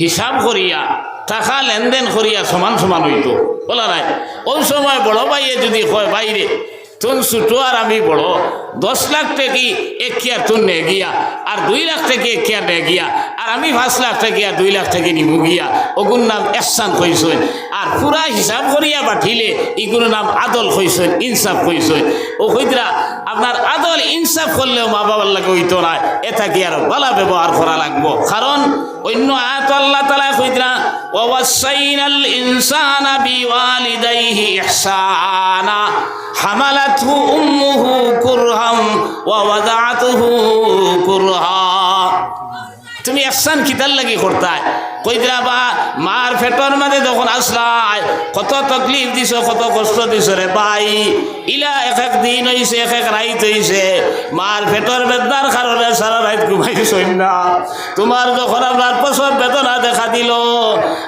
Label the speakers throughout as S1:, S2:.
S1: হিসাব করিয়া, টাকা লেনদেন করিয়া সমান সমান হইত। বলা নাই। ওই সময় বড় ভাইয়ে যদি কয় বাইরে তুন ছুটো আর আমি বড়। দশ লাখ টাকি এক কিয়া তুন নে গিয়া, আর দুই লাখ টাকি এক কিয়া নে গিয়া, আর আমি পাঁচ লাখ টাকি আর দুই লাখ থেকে নিমু গিয়া, ওগুর নাম এসান কইসই আর পুরা হিসাব করিয়া বাঠিলে ইগুর নাম আদল কইসই ইনসাফ কইসই ও কইতরা আপনার আদল ইনসাফ করলেও মা বাবার লাগে হইতো না। এটা কি আর বালা ব্যবহার করা লাগবো? কারণ অন্য আয়াত আল্লাহ তালা কইতরা ওয়াসাইনাল ইনসানা বিওয়ালিদাইহি ইহসানা। হামালাতহু উম্মুহু কুরহাম ওয়া ওয়াদাআতুহু কুরহা। তুমি একসান কিতার লাগি করতায়? কইদরা বা, মার ফেটর মাঝে যখন আসলাই, কত তকলিফ দিছ, কত কষ্ট দিছ রে ভাই। ইলা এক এক দিন হইছে এক এক রাইত হইছে, মার ফেটর বেদনার কারণে সারা রাইত ঘুমাইছ না তোমার যখন আপনার প্রসব বেদনা দেখা দিল,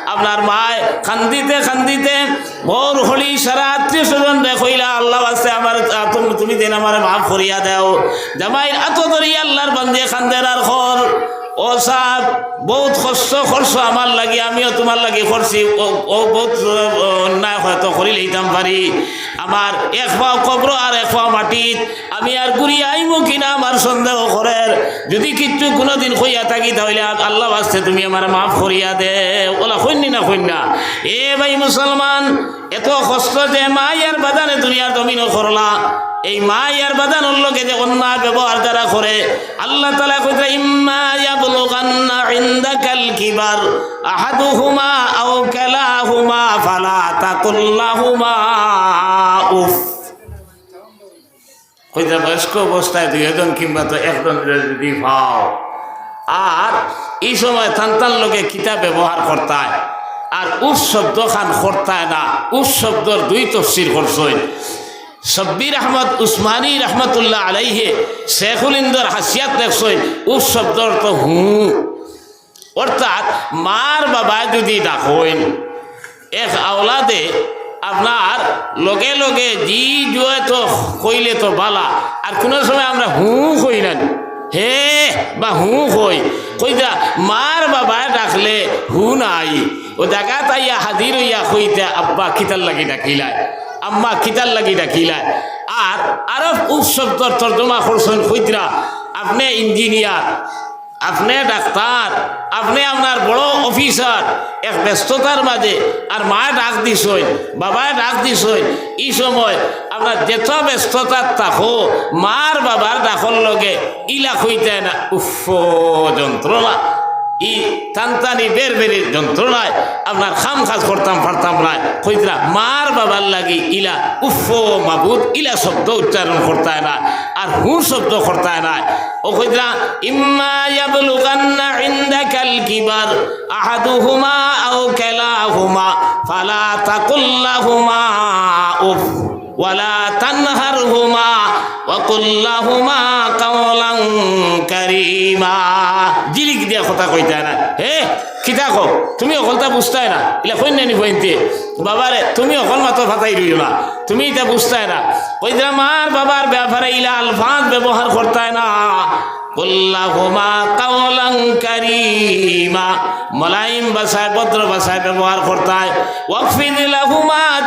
S1: আপনার মায় খান্দিতে খান্দিতে ভোর হলি সারা আত্মীয় স্বজন দেখইলা, আল্লাহ আছে আমার, তুমি- দিন আমার মাফ করিয়া দাও। জামাইর আত ধরিয়া আল্লাহর বান্ধে খান্দের আর খর। ও সাহ বহুত কষ্ট করছ আমার লাগি, আমিও তোমার লাগি করছি ও- বহুত অন্যায় হয়তো করি লইতাম পারি। আমার এক পাও কবর আর এক পাও মাটিত, আমি আর ঘুরি আইমু কিনা আমার সন্দেহ করের যদি কিচ্ছু কোনোদিন কইয়া থাকি, তাহলে আল্লাহ বাস্তে তুমি আমার মাফ করিয়া দে। ওলা কইনি না কইনা এ ভাই মুসলমান, এত কষ্ট যে মা ইয়ার বাদানে দুনিয়ার জমিন করলা। এই মা ইয়ার বাদানোর লোকে যে অন্যায় ব্যবহার যারা করে, আল্লাহ তালা কইতে ইম্মা ইয়াবলুগান্না ইনদাকাল কিবার, আহাদুহুমা আও কালাহুমা ফালা তাকুল্লাহুমা উফ। কইতে বয়স্ক অবস্থায় দুই একজন কিংবা তো একজন যদি পাও আর এই সময় থানতান লোকে কিতাব ব্যবহার করতায়, আর উস শব্দ খান করতায় না উস শব্দর দুই তফসির করছই সব্বির আহমদ উসমানী রহমতুল্লাহ আলাইহে শেখুল ইন্দর হাসিয়াত দেখছই উস শব্দর তো হু। অর্থাৎ মার বাবায় যদি ডাকইন এক আওলাদে আপনার লগে লগে জি জুয়ে তো কইলে তো বালা, আর কোনো সময় আমরা হু কই না। হে বা হু কই, কইতা মার বাবায় ডাকলে হু নাই। ও দেখা তাইয়া হাজির হইয়া কইতে, আব্বা খিতার লাগি ডাকিলায়। আম্মা খিতার লাগি ডাকিলায় আর আরও উৎসব তর্জমা করছেন কইতরা আপনি ইঞ্জিনিয়ার আপনি ডাক্তার আপনি আপনার বড় অফিসার এক ব্যস্ততার মাঝে আর মায়ে ডাক দিছই বাবায় ডাক দিছই এই সময় আপনার যেত ব্যস্ততার তাকো মার বাবার ডাকর লগে, ইলা হইতে না উফ যন্ত্রণা ই টানটানি বের বেরির যন্ত্রণায় আপনার খাম খাজ করতাম পারতাম না কইতরা, মার বাবার লাগি ইলা উফ মাবুদ, ইলা শব্দ উচ্চারণ করতায় না, আর হু শব্দ করতায় না। ও কইতরা, ইম্মা ইয়াবলুগান্না ইনদাকাল কিবার, আহাদুহুমা আও কালাহুমা, ফালা তাকুল্লাহুমা উফ, ওয়ালা তানহারহুমা, ওয়া কুল্লাহুমা কাওলান কারীমা। দিয়া কথা কইতা না হে, কিতা কো তুমি অকলটা বুঝতাই না। ইলা কই নানি কইতে বাবারে তুমি অকল মাত্র ফাতাই রইল না তুমি এটা বুঝতাই না। কইতা মার বাবার ব্যাপারে ইলা আলফাজ ব্যবহার করতাই না। কুল্লাহুমা কাওলান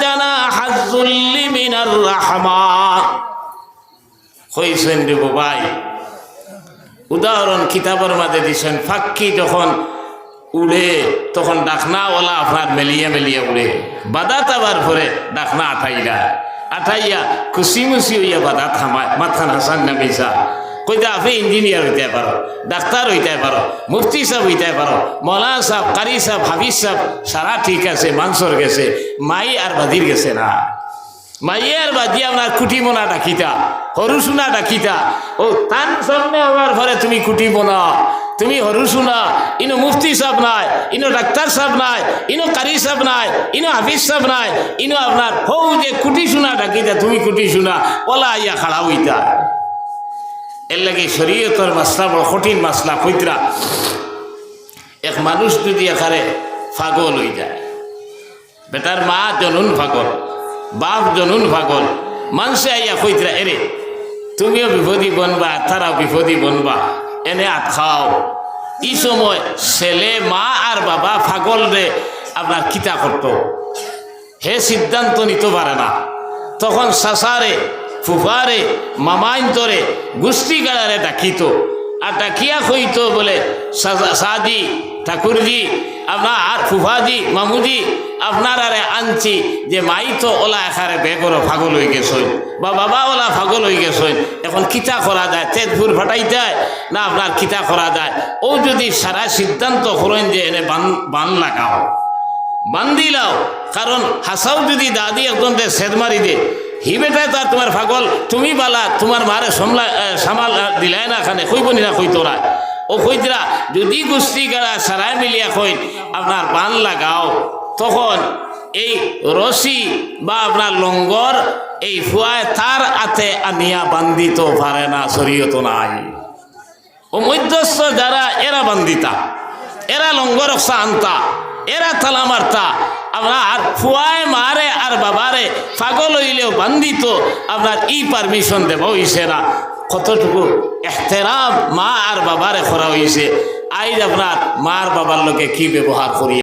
S1: জানাহাজ যুল্লি মিনার রাহমা কইছেন দেব ভাই উদাহরণ, কিতাবের মাঝে দিছেন ফাক্কি যখন উড়ে, তখন ডাকনাওয়ালা আপনার মেলিয়া মেলিয়া উড়ে। বাদা তাবার পরে ডাকনা আঠাইলা আঠাইয়া খুশি মুসি হইয়া বাদা থামায়, মাথান হাসান নামিসা কইতা আপনি ইঞ্জিনিয়ার হইতে পারো, ডাক্তার হইতে পারো, মুফতি সাহেব হইতে পারো মলা সাহেব, কারি সাহেব, হাফিজ সাহেব, সারা ঠিক আছে মাংসর গেছে, মাই আর বাদির গেছে না। মাইয়ের বাদি আপনার কুটি বোনা ডাকিতা হরু শুনা ডাকিতা। ও তান সামনে হওয়ার পরে তুমি কুটি বোনা তুমি হরু শুনা ইনো মুফতি সাহেব নাই, ইনো ডাক্তার সাহেব নাই, ইনো কারি সাহেব নাই, ইনো হাফিজ সাহেব নাই, ইনো আপনার হৌ যে কুটি শুনা ডাকিতা, তুমি কুটি শুনা ওলা আইয়া খাড়া হইতা। এর লাগে শরীয়তর মাসলা, বড় কঠিন মাসলা, কইতরা, এক মানুষ যদি এখানে ফাগল হয়ে যায়, বেটার মা জনুন পাগল বাপ জনুন পাগল মানুষে আইয়া কইতরা, এরে, তুমিও বিপদী বনবা, তারাও বিপদী বনবা, এনে আত খাও। সময় ছেলে, মা আর বাবা ফাগল রে আপনার কিতা করত? হে সিদ্ধান্ত নিতে পারে না। তখন সাসারে ফুফারে, মামাইন্তরে গুষ্টি গাড়ারে ডাকিত। আর ডাকিয়া কইতো বলে সাদি ঠাকুরজি আপনার ফুফাজি মামুজি আপনার আরে আনছি যে মাই তো ওলা এখারে বেগর ফাগল হয়ে গেছই বা বাবা ওলা ফাগল হয়ে গেছই এখন কিতা করা যায়? তেজপুর ফাটাই যায় না আপনার কিতা করা যায়? ও যদি সারা সিদ্ধান্ত করেন যে এনে বান বান লাগাও বান্দি লাও। কারণ হাসাও যদি দাদি একজন সেদ মারি দে, হি বেটায় তো আর তোমার ফাগল তুমি বালা, তোমার মারে সমলা সামাল দিলাই না খানে, কইব না কই তোরা? ও কইতরা যদি গোষ্ঠী গাড়া সারাই মিলিয়া কই আপনার বান লাগাও। তখন এই রশি বা আপনার লঙ্গর, এই ফুয়ায় তার আতে আনিয়া বান্দিত পারে না, শরীয়ত নাই। ও মধ্যস্থ যারা, এরা বান্দিতা এরা লঙ্গর আনতা, এরা তালা মারতা। আপনার ফুয়ায় মারে আর বাবারে পাগল হইলেও বান্দিত আপনার ই পারমিশন দেব না কতটুকু? এহতেরাম মা আর বাবারে করা হয়েছে আইজ আপনার মার বাবার লোকে কি ব্যবহার করি?